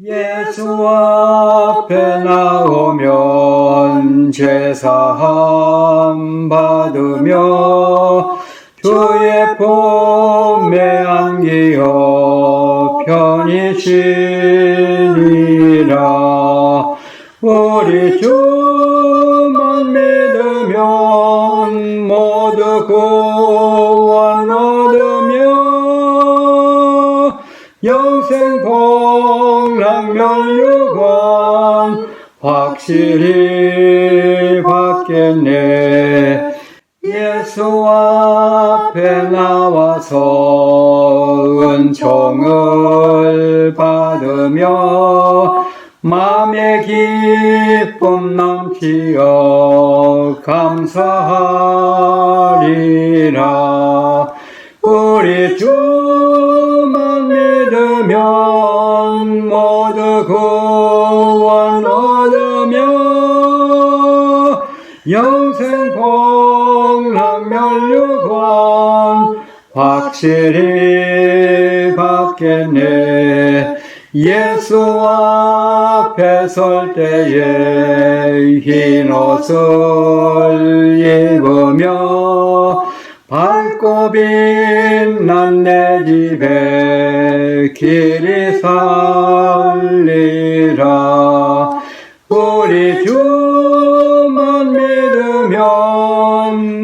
예수 앞에 나오면 제사함 받으며 주의 봄에 안기어 편히 쉬리라. 우리 주만 믿으면 모두 구 영생 복락멸류관 확실히 받겠네. 예수 앞에 나와서 은총을 받으며 마음의 기쁨 넘치어 감사하리라. 우리 주만 믿으면 모두 구원 얻으며 영생 복락멸류관 확실히 받겠네. 예수 앞에 설 때에 흰 옷을 입으며 밝고 빛난 내 집에 길을 살리라. 우리 주만 믿으면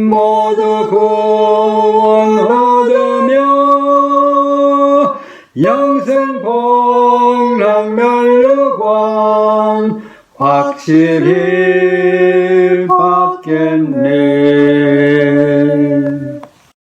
모두 구원 얻으며 영생 복락멸루관 확실히 받겠네.